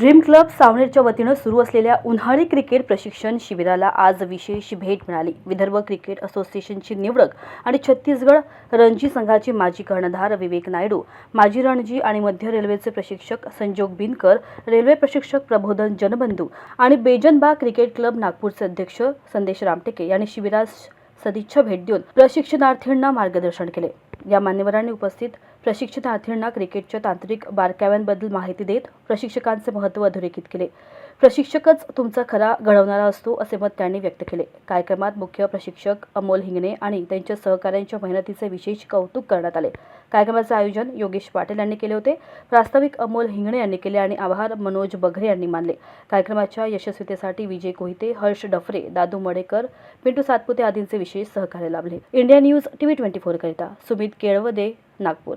Dream club सावनेरच्या वतीनं सुरू असलेल्या उन्हाळी क्रिकेट प्रशिक्षण शिबिराला आज विशेष भेट मिळाली. विदर्भ क्रिकेट असोसिएशनची निवडक आणि छत्तीसगड रणजी संघाचे माजी कर्णधार विवेक नायडू माजी रणजी आणि मध्य रेल्वेचे प्रशिक्षक संजोग बिनकर रेल्वे प्रशिक्षक प्रबोधन जनबंधू आणि बेजनबाग क्रिकेट क्लब नागपूरचे अध्यक्ष संदेश रामटेके यांनी शिबिरास सदिच्छा भेट देऊन प्रशिक्षणार्थींना मार्गदर्शन केले. या मान्यवरांनी उपस्थित प्रशिक्षणार्थींना क्रिकेटच्या तांत्रिक बारकाव्यांबद्दल माहिती देत प्रशिक्षकांचे महत्त्व अधोरेखित केले. प्रशिक्षकच तुमचा खरा घडवणारा असतो असे मत त्यांनी व्यक्त केले. कार्यक्रमात मुख्य प्रशिक्षक अमोल हिंगणे आणि त्यांच्या सहकाऱ्यांच्या मेहनतीचे विशेष कौतुक करण्यात आले. कार्यक्रमाचे आयोजन योगेश पाटील यांनी केले होते. प्रास्ताविक अमोल हिंगणे यांनी केले आणि आभार मनोज बघरे यांनी मानले. कार्यक्रमाच्या यशस्वीतेसाठी विजय कोहिते हर्ष डफरे दादू मडेकर पिंटू सातपुते आदींचे विशेष सहकार्य लाभले. India news TV twenty four करिता सुमित केळवदे नागपूर.